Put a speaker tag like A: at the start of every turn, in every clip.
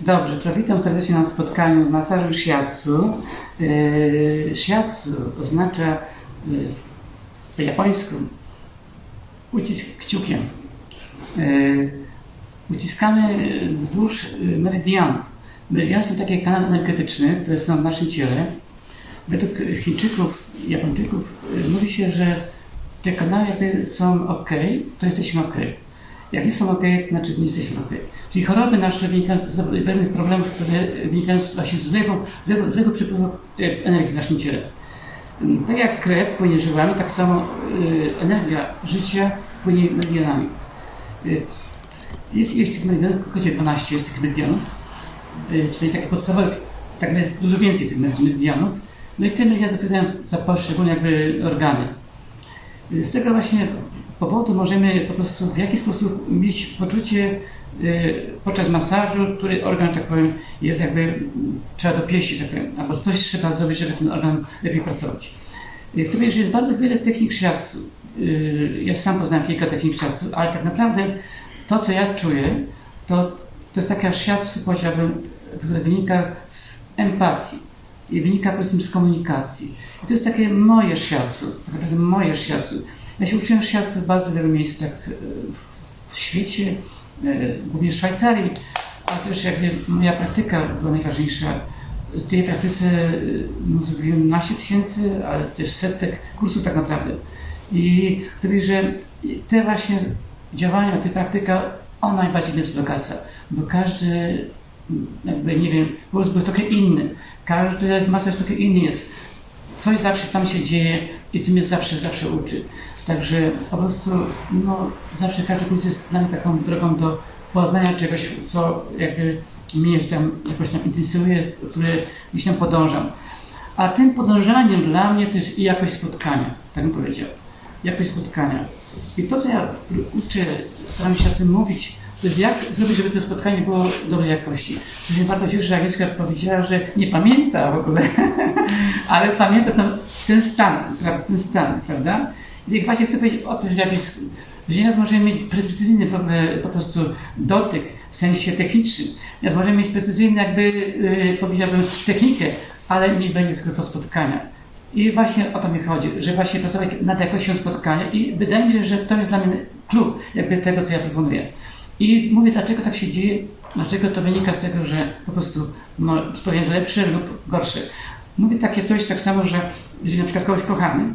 A: Dobrze, to witam serdecznie na spotkaniu w masażu shiatsu. Yy, shiatsu oznacza yy, po japońsku ucisk kciukiem. Yy, uciskamy wzdłuż meridianów. Meridiany są takie kanały energetyczne, które są w naszym ciele. Według Chińczyków, Japończyków mówi się, że te kanały jakby są ok, to jesteśmy ok. Jak nie są ok, znaczy nie jesteśmy ok. Czyli choroby nasze wynikają z pewnych problemów, które wynikają z właśnie złego, złego, złego przepływu e, energii w naszym ciele. Mm, Tak jak krew płynie żyłami, tak samo y, energia życia płynie meridianami. Y, Jest ileś tych meridianów, około 12 jest tych meridianów. W sensie takich podstawowych, tak jest dużo więcej tych meridianów. No i te meridiany odpowiadają za poszczególne organy. Z tego właśnie powodu możemy po prostu w jakiś sposób mieć poczucie y, podczas masażu, który organ, tak powiem, jest jakby, mm, trzeba dopieścić, tak powiem, albo coś trzeba zrobić, żeby ten organ lepiej pracować. Y, powiedzieć, że jest bardzo wiele technik shiatsu. Y, Ja sam poznałem kilka technik shiatsu, ale tak naprawdę to, co ja czuję, to, to jest taka shiatsu, powiedziałbym, która wynika z empatii i wynika po prostu z komunikacji. I to jest takie moje shiatsu, tak naprawdę moje shiatsu. Ja się uczyłem w bardzo wielu miejscach e, w świecie, e, głównie w Szwajcarii, a też jakby moja praktyka była najważniejsza. W tej praktyce e, no, zrobiłem 12 tysięcy, ale też setek kursów tak naprawdę. I powiedzieć, że te właśnie działania, ta praktyka, ona najbardziej mnie wzbogaca, bo każdy jakby, nie wiem, prostu był trochę inny. Każdy masaż trochę inny jest. Coś zawsze tam się dzieje i to mnie zawsze, zawsze uczy. Także po prostu, no, zawsze każdy kurs jest dla mnie taką drogą do poznania czegoś, co jakby mnie tam, jakoś tam interesuje, które gdzieś tam podążam. A tym podążaniem dla mnie to jest i jakość spotkania, tak bym powiedział. Jakość spotkania. I to, co ja uczę, staram się o tym mówić, jest jak zrobić, żeby to spotkanie było dobrej jakości. Cieszy, że Agnieszka powiedziała, że nie pamięta w ogóle, ale pamięta ten, ten stan, ten stan, prawda? I właśnie chcę powiedzieć o tym, że nieraz możemy mieć precyzyjny po, po prostu dotyk w sensie technicznym, nieraz możemy mieć precyzyjny jakby, yy, powiedziałbym, technikę, ale nie będzie tylko spotkania. I właśnie o to mi chodzi, że właśnie pracować nad jakością spotkania i wydaje mi się, że to jest dla mnie klub jakby tego, co ja proponuję. I mówię, dlaczego tak się dzieje, dlaczego to wynika z tego, że po prostu no, spotkania są lepsze lub gorsze. Mówię takie coś tak samo, że jeżeli na przykład kogoś kochamy,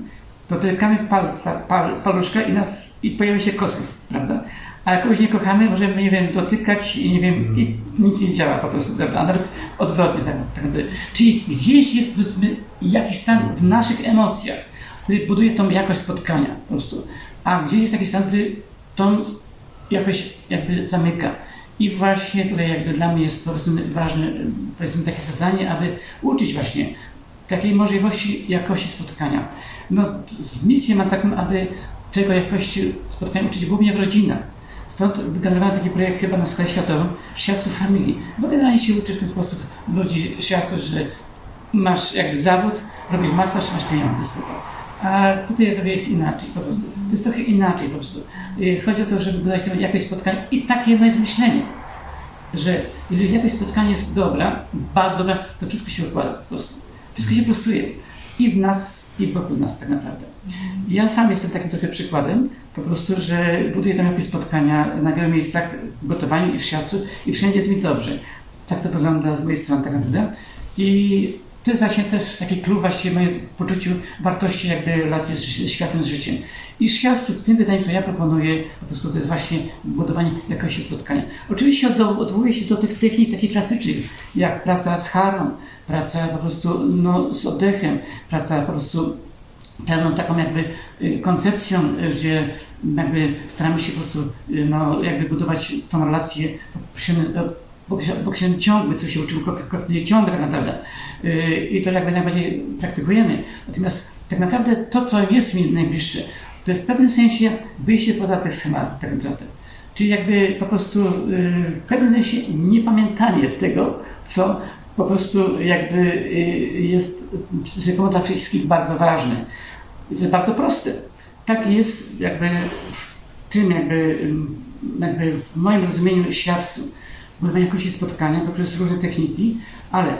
A: to dotykamy palca, pal, paluszka i, nas, i pojawia się kosmos, prawda? A jak kogoś nie kochamy, możemy, nie wiem, dotykać i nie wiem, i nic nie działa po prostu, prawda? A nawet odwrotnie tak, tak naprawdę. Czyli gdzieś jest powiedzmy jakiś stan w naszych emocjach, który buduje tą jakość spotkania po prostu. A gdzieś jest taki stan, który tą jakoś jakby zamyka. I właśnie tutaj jakby dla mnie jest prostu ważne, powiedzmy takie zadanie, aby uczyć właśnie takiej możliwości jakości spotkania. No, misję mam taką, aby tego jakości spotkania uczyć głównie w rodzinach. Stąd wygenerowałem taki projekt chyba na skalę światową, Shiatsu Family. Bo generalnie się uczy w ten sposób ludzi Shiatsu, że masz jakby zawód, robisz masaż, masz pieniądze z tego. A tutaj to jest inaczej po prostu. To jest trochę inaczej po prostu. Y, Chodzi o to, żeby budować jakieś spotkanie i takie jest myślenie, że jeżeli jakieś spotkanie jest dobra, bardzo dobra, to wszystko się układa po prostu. Wszystko się prostuje. I w nas, i wokół nas tak naprawdę. Ja sam jestem takim trochę przykładem, po prostu, że buduję tam jakieś spotkania na wielu miejscach w gotowaniu i w siacu i wszędzie jest mi dobrze. Tak to wygląda z mojej strony tak naprawdę. I to jest właśnie też taki klub właśnie moje poczuciu wartości jakby lat z światem, z życiem. I świat w tym wydaniu, które ja proponuję, po prostu to jest właśnie budowanie jakości spotkania. Oczywiście od- odwołuję się do tych technik takich klasycznych, jak praca z harą, praca po prostu no, z oddechem, praca po prostu pełną taką jakby y, koncepcją, y, że jakby staramy się po prostu y, no, jakby budować tą relację poprzez- poprzez- poprzez ciągły, co się uczył krok ciągle tak naprawdę. Y, I to jakby najbardziej praktykujemy. Natomiast tak naprawdę to, co jest mi najbliższe, to jest w pewnym sensie wyjście poza te schematy tak naprawdę. Czyli jakby po prostu y, w pewnym sensie niepamiętanie tego, co po prostu jakby y, jest dla wszystkich bardzo ważne. Jest bardzo proste. Tak jest jakby w tym jakby, jakby w moim rozumieniu świadcu. Budowania jakości spotkania poprzez różne techniki, ale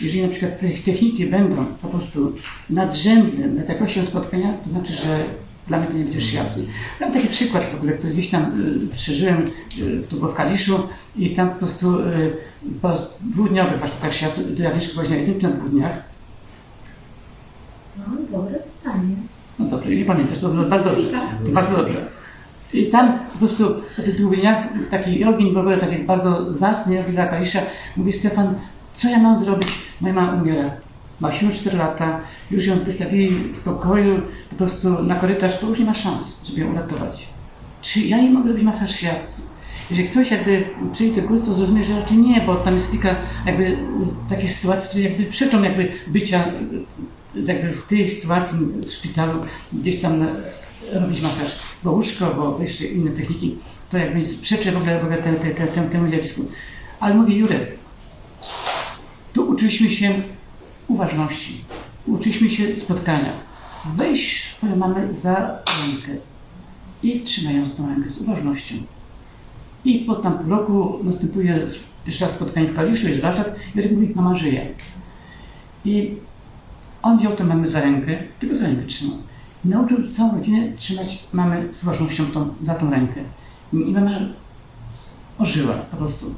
A: jeżeli na przykład te techniki będą po prostu nadrzędne nad jakością spotkania, to znaczy, że dla mnie to nie będzie światły. Mam taki przykład w ogóle, który gdzieś tam y, przeżyłem, y, to było w Kaliszu i tam po prostu y, po dwudniowych warsztatach światła, do Agnieszki byłaś na jednym czy na dwóch dniach?
B: No, dobre pytanie.
A: No dobrze, nie pamiętasz, to bardzo dobrze. To bardzo dobrze. I tam po prostu po tych dwóch dniach taki jogin w ogóle tak jest bardzo zacny, jogin dla Kalisza, mówi Stefan, co ja mam zrobić? Moja mama umiera. Ma 84 lata, już ją wystawili z pokoju po prostu na korytarz, to już nie ma szans, żeby ją uratować. Czy ja jej mogę zrobić masaż shiatsu? Jeżeli ktoś jakby przyjdzie kurs, to zrozumie, że raczej nie, bo tam jest kilka jakby takich sytuacji, które jakby przeczą jakby bycia jakby w tej sytuacji w szpitalu gdzieś tam robić masaż, bo łóżko, bo jeszcze inne techniki, to jakby przeczy w ogóle, w ogóle te, te, te, te, temu zjawisku. Ale mówię Jurek, tu uczyliśmy się uważności, uczyliśmy się spotkania. Weź swoją mamę za rękę i trzymaj ją tą rękę z uważnością. I po tam roku następuje jeszcze raz spotkanie w Kaliszu, jest warsztat, Jurek mówi, mama żyje. I on wziął tę mamę za rękę, tylko za rękę trzymał. Nauczył całą rodzinę trzymać mamę z uważnością tą, za tą rękę. I mama ożyła po prostu.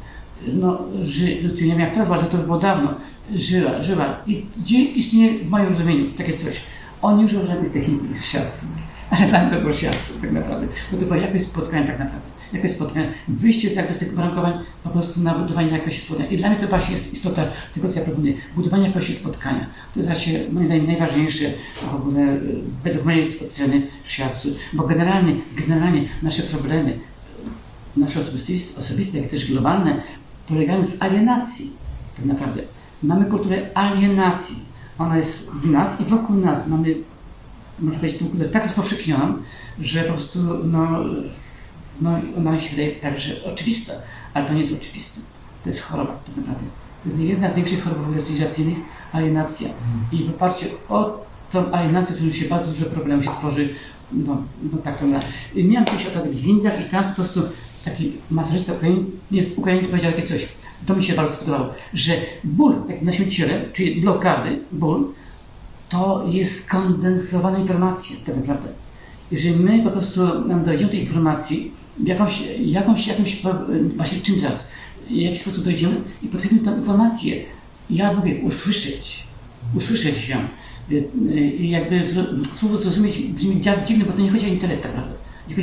A: No, ży, nie wiem jak teraz, ale to było dawno. Żyła, żyła. I gdzie istnieje w moim rozumieniu takie coś? On nie użył żadnych technik siatsu, ale tam to było siatsu tak naprawdę. Bo to było jakieś spotkanie tak naprawdę. Jakieś spotkanie. Wyjście z, jakby z tych uwarunkowań po prostu na budowanie jakości spotkania. I dla mnie to właśnie jest istota tego, co ja proponuję. Budowanie jakości spotkania. To jest właśnie moim zdaniem najważniejsze w ogóle e, według mojej oceny w. Bo generalnie, generalnie nasze problemy, nasze osobiste, osobiste, jak też globalne, polegają z alienacji. Tak naprawdę. Mamy kulturę alienacji. Ona jest w nas i wokół nas mamy, można powiedzieć, tą kulturę tak rozpowszechnioną, że po prostu no, no, ona się wydaje także oczywista, ale to nie jest oczywiste. To jest choroba tak naprawdę. To jest jedna z większych chorób cywilizacyjnych, alienacja. I w oparciu o tą alienację tworzy się bardzo dużo problemów, się tworzy, no, no tak to. I Miałem kiedyś okazję w Indiach i tam po prostu taki masażysta Ukraiń, jest Ukrainiec powiedział takie coś, to mi się bardzo spodobało, że ból, jak na śmierciele, czyli blokady, ból, to jest kondensowana informacja tak naprawdę. Jeżeli my po prostu nam dojdziemy tej informacji, jakąś, jakąś, jakimś, właśnie czym teraz, w jakiś sposób dojdziemy i potrafimy tę informację, ja mówię, usłyszeć, usłyszeć ją. Y, y, I jakby słowo zrozumieć brzmi dziwne, bo to nie chodzi o intelekt tak naprawdę. Nie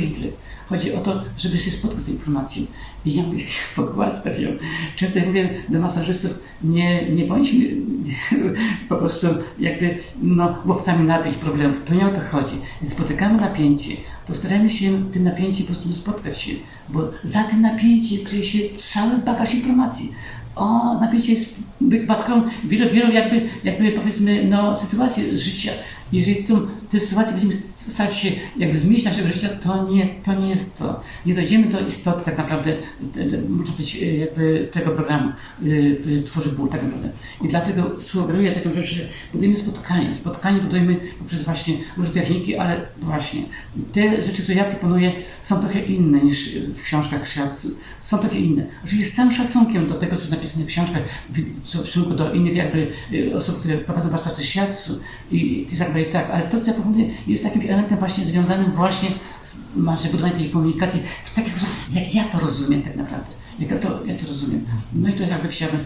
A: chodzi o to, żeby się spotkać z informacją. I ja mówię, pogłaskać ją. Często ja mówię do masażystów, nie, nie bądźmy po prostu jakby no, łowcami napięć problemów. To nie o to chodzi. Więc spotykamy napięcie, to staramy się tym napięciem po prostu spotkać się, bo za tym napięciem kryje się cały bagaż informacji. O, napięcie jest wykładką wielu, wielu jakby, jakby powiedzmy, no, sytuacji z życia. Jeżeli tą, te sytuacje będziemy starać się jakby zmienić naszego życia, to nie, to nie jest to. Nie dojdziemy do istoty tak naprawdę, e, e, można powiedzieć, e, jakby tego programu, y, y, tworzy ból tak naprawdę. I dlatego sugeruję taką rzecz, że budujemy spotkanie. Spotkanie budujemy poprzez właśnie różne techniki, ale właśnie te rzeczy, które ja proponuję, są trochę inne niż w książkach Shiatsu. Są trochę inne. Oczywiście z całym szacunkiem do tego, co jest napisane w książkach, w stosunku do innych jakby y, osób, które prowadzą warsztaty Shiatsu i i tak dalej, tak, ale to, co ja proponuję, jest takim elementem właśnie związanym właśnie z masz budowaniem tej komunikacji w taki sposób, jak ja to rozumiem tak naprawdę. Jak ja to, ja to rozumiem. No i to jakby chciałbym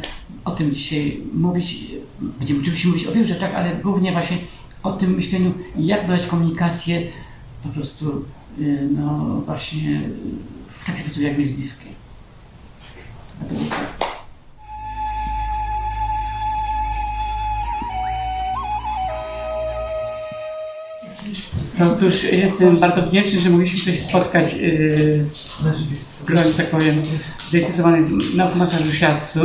A: o tym dzisiaj mówić. Będziemy oczywiście mówić o wielu rzeczach, ale głównie właśnie o tym myśleniu, jak budować komunikację po prostu, y, no właśnie w taki sposób, jak mi jest bliskie. To cóż, jestem bardzo wdzięczny, że mogliśmy się spotkać yy, w gronie, tak powiem, zainteresowanych nauką masażu shiatsu.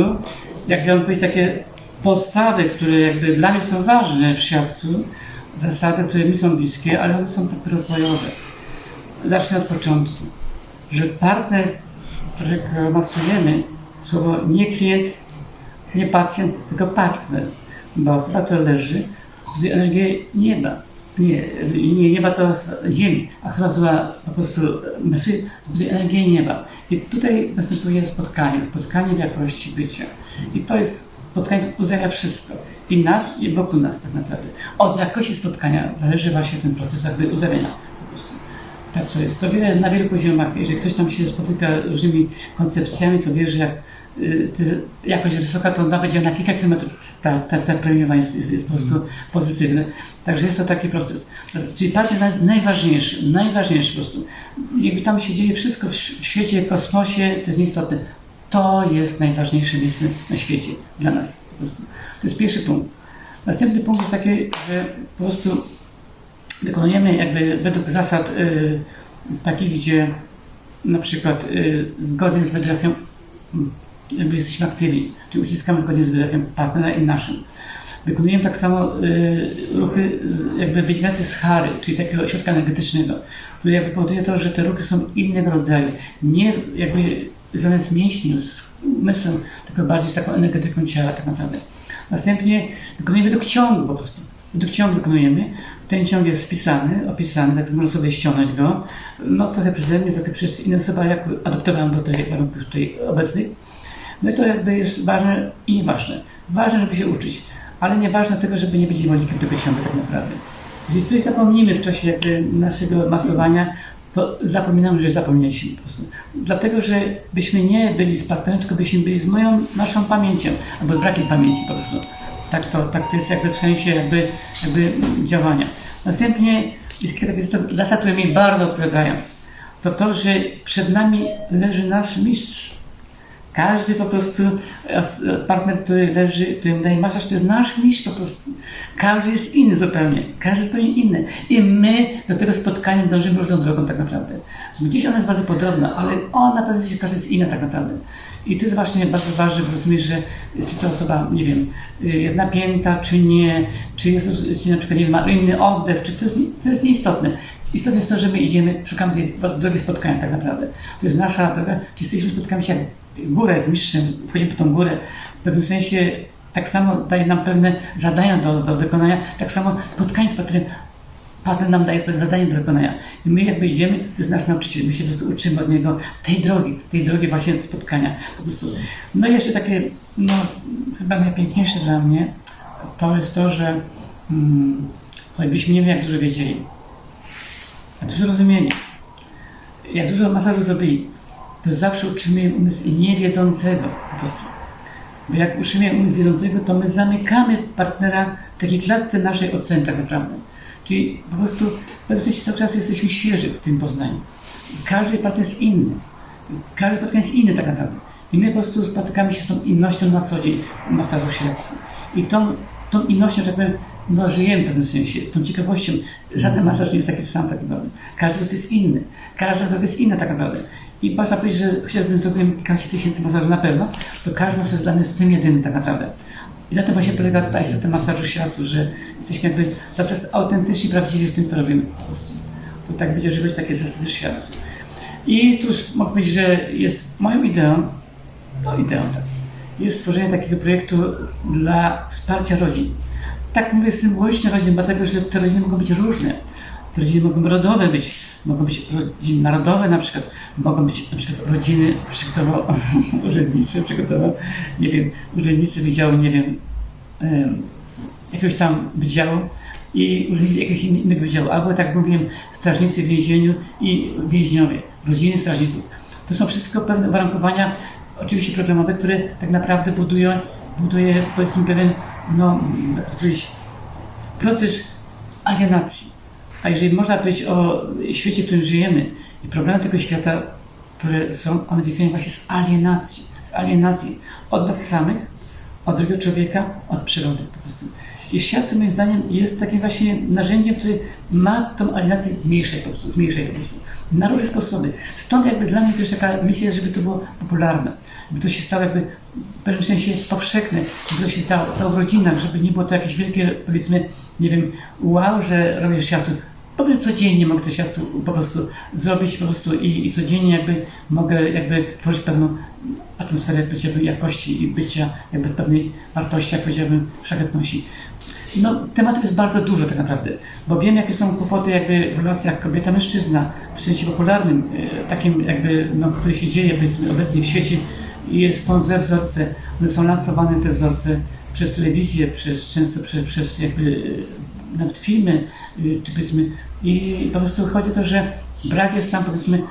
A: Jak chciałbym powiedzieć, takie postawy, które jakby dla mnie są ważne w shiatsu, zasady, które mi są bliskie, ale one są tak rozwojowe. Zacznę od początku, że partner, którego masujemy, słowo nie klient, nie pacjent, tylko partner, bo osoba, która leży, buduje energię nieba Nie, nie, nieba to ziemi, a która była po prostu energię nieba. I tutaj następuje spotkanie, spotkanie w jakości bycia. I to jest spotkanie, które uzdrawia wszystko. I nas, i wokół nas tak naprawdę. Od jakości spotkania zależy właśnie ten proces jakby uzdrawiania po prostu. Tak to jest. To wiele, na wielu poziomach, jeżeli ktoś tam się spotyka różnymi koncepcjami, to wie, że jak y, jakość wysoka, to nawet działa na kilka kilometrów ta, ta, ta premiowanie jest, jest, po prostu pozytywne. Także jest to taki proces. Czyli partner jest najważniejszy, najważniejszy po prostu. Jakby tam się dzieje wszystko w świecie, w kosmosie, to jest nieistotne. To jest najważniejsze miejsce na świecie dla nas po prostu. To jest pierwszy punkt. Następny punkt jest taki, że po prostu wykonujemy jakby według zasad y, takich, gdzie na przykład y, zgodnie z wydrochem jakby jesteśmy aktywni, czy uciskamy zgodnie z wydrochem partnera i naszym. Wykonujemy tak samo y, ruchy jakby wynikające z chary, czyli z takiego środka energetycznego, który jakby powoduje to, że te ruchy są innego rodzaju, nie jakby związane z mięśniem, z umysłem, tylko bardziej z taką energetyką ciała tak naprawdę. Następnie wykonujemy według ciągu po prostu. Według ciągu wykonujemy. Ten ciąg jest wpisany, opisany, tak można sobie ściągnąć go. No trochę przeze mnie, trochę przez inne osoby, jakby adoptowałem do tych warunków tutaj obecnych. No i to jakby jest ważne i nieważne. Ważne, żeby się uczyć, ale nieważne tego, żeby nie być niewolnikiem tego ciągu tak naprawdę. Jeżeli coś zapomnimy w czasie jakby naszego masowania, to zapominamy, że zapomnieliśmy po prostu. Dlatego, że byśmy nie byli z partnerem, tylko byśmy byli z moją, naszą pamięcią, albo z brakiem pamięci po prostu. Tak to, tak to jest jakby w sensie jakby, jakby działania. Następnie jest kilka takich zasad, które mi bardzo odpowiadają. To to, że przed nami leży nasz mistrz. Każdy po prostu partner, który leży, którym daje masaż, to jest nasz mistrz po prostu. Każdy jest inny zupełnie. Każdy jest zupełnie inny. I my do tego spotkania dążymy różną drogą tak naprawdę. Gdzieś ona jest bardzo podobna, ale ona na pewno się każda jest inna tak naprawdę. I to jest właśnie bardzo ważne, żeby zrozumieć, że czy ta osoba, nie wiem, jest napięta, czy nie, czy jest, czy na przykład, nie wiem, ma inny oddech, czy to jest, to jest nieistotne. Istotne jest to, że my idziemy, szukamy tej drogi spotkania tak naprawdę. To jest nasza droga, czy jesteśmy, spotkamy się górę z mistrzem, wchodzimy po tą górę, w pewnym sensie tak samo daje nam pewne zadania do, do wykonania, tak samo spotkanie z partnerem, partner nam daje pewne zadanie do wykonania. I my jakby idziemy, to jest nasz nauczyciel, my się po prostu uczymy od niego tej drogi, tej drogi właśnie spotkania. Po prostu. No i jeszcze takie, no chyba najpiękniejsze dla mnie, to jest to, że hmm, byśmy nie wiem jak dużo wiedzieli, jak dużo rozumieli, jak dużo masażu zrobili, to zawsze utrzymujemy umysł niewiedzącego po prostu. Bo jak utrzymujemy umysł wiedzącego, to my zamykamy partnera w takiej klatce naszej oceny tak naprawdę. Czyli po prostu cały czas jesteśmy świeży w tym poznaniu. Każdy partner jest inny. Każdy spotkanie jest inny tak naprawdę. I my po prostu spotykamy się z tą innością na co dzień w masażu śledczym. I tą, tą innością, że tak powiem, no, żyjemy w pewnym sensie, tą ciekawością. Żaden masaż nie jest taki sam tak naprawdę. Każdy jest inny. Każda droga jest inna tak naprawdę. I można powiedzieć, że chciałbym zrobić kilkanaście tysięcy masażów na pewno, to każdy masaż dla mnie jest tym jedynym tak naprawdę. I na tym właśnie polega ta istota masażu światu, że jesteśmy jakby cały czas autentyczni, prawdziwi w tym, co robimy po prostu. To tak będzie, że chodzi takie zasady światu. I tu już mogę powiedzieć, że jest moją ideą, no ideą tak, jest stworzenie takiego projektu dla wsparcia rodzin. Tak mówię symbolicznie rodzin, dlatego że te rodziny mogą być różne. Te rodziny mogą rodowe być, mogą być rodziny narodowe na przykład, mogą być na przykład rodziny przykładowo urzędnicze, przykładowo, nie wiem, urzędnicy wydziału, nie wiem, jakiegoś tam wydziału i urzędnicy jakiegoś innego wydziału, albo tak mówiłem, strażnicy w więzieniu i więźniowie, rodziny strażników. To są wszystko pewne warunkowania, oczywiście programowe, które tak naprawdę budują, buduje powiedzmy pewien, no, jak powiedzieć, proces alienacji. A jeżeli można powiedzieć o świecie, w którym żyjemy i problemy tego świata, które są, one wynikają właśnie z alienacji, z alienacji od nas samych, od drugiego człowieka, od przyrody po prostu. I świat, moim zdaniem, jest takim właśnie narzędziem, które ma tą alienację zmniejszać po prostu, zmniejszać po prostu. Na różne sposoby. Stąd jakby dla mnie też taka misja żeby to było popularne. Żeby to się stało jakby w pewnym sensie powszechne, żeby to się stało, stało w rodzinach, żeby nie było to jakieś wielkie, powiedzmy, nie wiem, wow, że robię światu. Po prostu codziennie mogę to świadcu po prostu zrobić po prostu i, i codziennie jakby mogę jakby tworzyć pewną atmosferę powiedziałbym jakości i bycia jakby pewnej wartości, jak powiedziałbym, szlachetności. No, tematów jest bardzo dużo tak naprawdę, bo wiem jakie są kłopoty jakby w relacjach kobieta-mężczyzna w sensie popularnym, e, takim jakby, no, który się dzieje powiedzmy obecnie w świecie i jest, są złe wzorce, one są lansowane te wzorce przez telewizję, przez, często przez, przez jakby nawet filmy, y, czy powiedzmy, i po prostu chodzi o to, że brak jest tam powiedzmy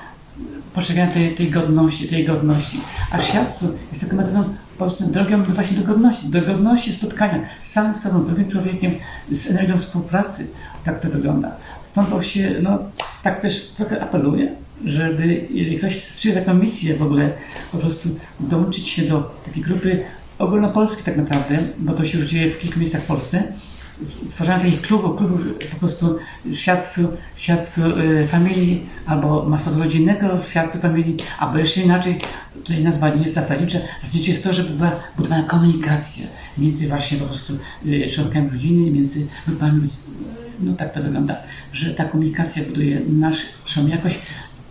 A: postrzegania tej, tej godności, tej godności. A shiatsu jest taką metodą po prostu drogą do właśnie do godności, do godności spotkania z sobą, drugim człowiekiem, z energią współpracy. Tak to wygląda. Stąd właśnie, no, tak też trochę apeluję, żeby, jeżeli ktoś czuje taką misję w ogóle, po prostu dołączyć się do takiej grupy ogólnopolskiej tak naprawdę, bo to się już dzieje w kilku miejscach w Polsce, tworzenia takich klubów, klubów po prostu siatsu, siatsu y, familii, albo masażu rodzinnego siatsu familii, albo jeszcze inaczej, tutaj nazwa nie jest zasadnicza, zasadnicza jest to, żeby była budowana komunikacja między właśnie po prostu y, członkami rodziny, między grupami. No tak to wygląda, że ta komunikacja buduje naszą jakość,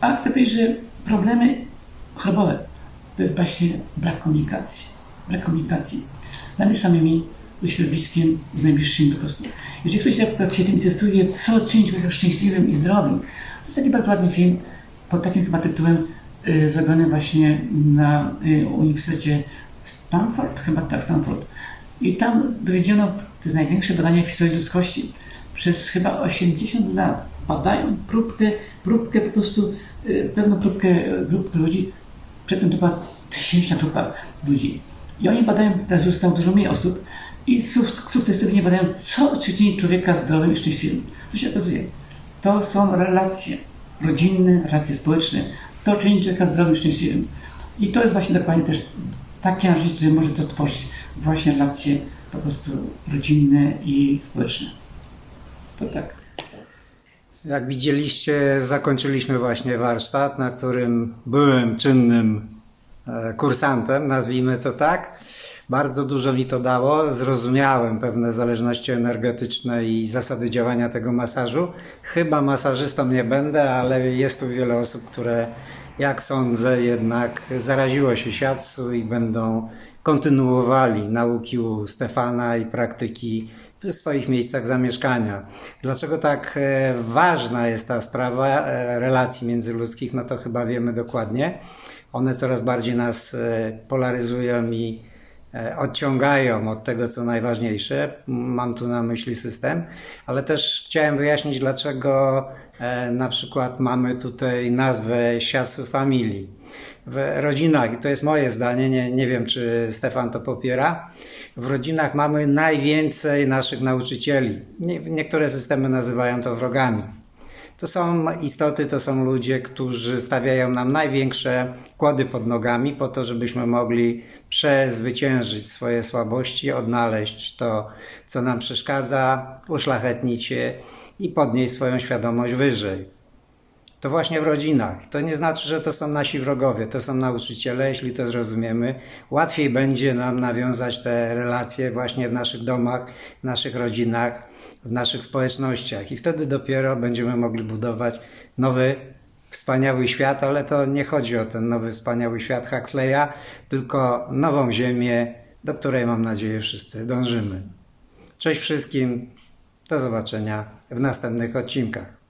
A: a chcę powiedzieć, że problemy chorobowe to jest właśnie brak komunikacji. Brak komunikacji. Dla mnie samymi środowiskiem, z najbliższymi po prostu. Jeżeli ktoś przykład się tym interesuje, co czynić człowieka szczęśliwym i zdrowym, to jest taki bardzo ładny film pod takim chyba tytułem y, zrobiony właśnie na y, Uniwersytecie Stanford, chyba tak, Stanford. I tam dowiedziono, to jest największe badanie w historii ludzkości, przez chyba 80 lat badają próbkę, próbkę po prostu, y, pewną próbkę grup ludzi, przedtem to była tysięczna grupa ludzi. I oni badają, teraz już stało dużo mniej osób, i suk- sukcesywnie badają, co czyni człowieka zdrowym i szczęśliwym. Co się okazuje? To są relacje rodzinne, relacje społeczne. To czyni człowieka zdrowym i szczęśliwym. I to jest właśnie dokładnie też takie narzędzie, które może to stworzyć. Właśnie relacje po prostu rodzinne i społeczne. To tak.
B: Jak widzieliście, zakończyliśmy właśnie warsztat, na którym byłem czynnym e, kursantem, nazwijmy to tak. Bardzo dużo mi to dało. Zrozumiałem pewne zależności energetyczne i zasady działania tego masażu. Chyba masażystą nie będę, ale jest tu wiele osób, które, jak sądzę, jednak zaraziło się siatsu i będą kontynuowali nauki u Stefana i praktyki w swoich miejscach zamieszkania. Dlaczego tak e, ważna jest ta sprawa e, relacji międzyludzkich, no to chyba wiemy dokładnie. One coraz bardziej nas e, polaryzują i odciągają od tego, co najważniejsze. Mam tu na myśli system, ale też chciałem wyjaśnić, dlaczego e, na przykład mamy tutaj nazwę Siasu Familii. W rodzinach, i to jest moje zdanie, nie, nie wiem czy Stefan to popiera, w rodzinach mamy najwięcej naszych nauczycieli. Nie, niektóre systemy nazywają to wrogami. To są istoty, to są ludzie, którzy stawiają nam największe kłody pod nogami po to, żebyśmy mogli przezwyciężyć swoje słabości, odnaleźć to, co nam przeszkadza, uszlachetnić je i podnieść swoją świadomość wyżej. To właśnie w rodzinach. To nie znaczy, że to są nasi wrogowie, to są nauczyciele. Jeśli to zrozumiemy, łatwiej będzie nam nawiązać te relacje właśnie w naszych domach, w naszych rodzinach, w naszych społecznościach. I wtedy dopiero będziemy mogli budować nowy, wspaniały świat, ale to nie chodzi o ten nowy, wspaniały świat Huxleya, tylko nową ziemię, do której mam nadzieję wszyscy dążymy. Cześć wszystkim, do zobaczenia w następnych odcinkach.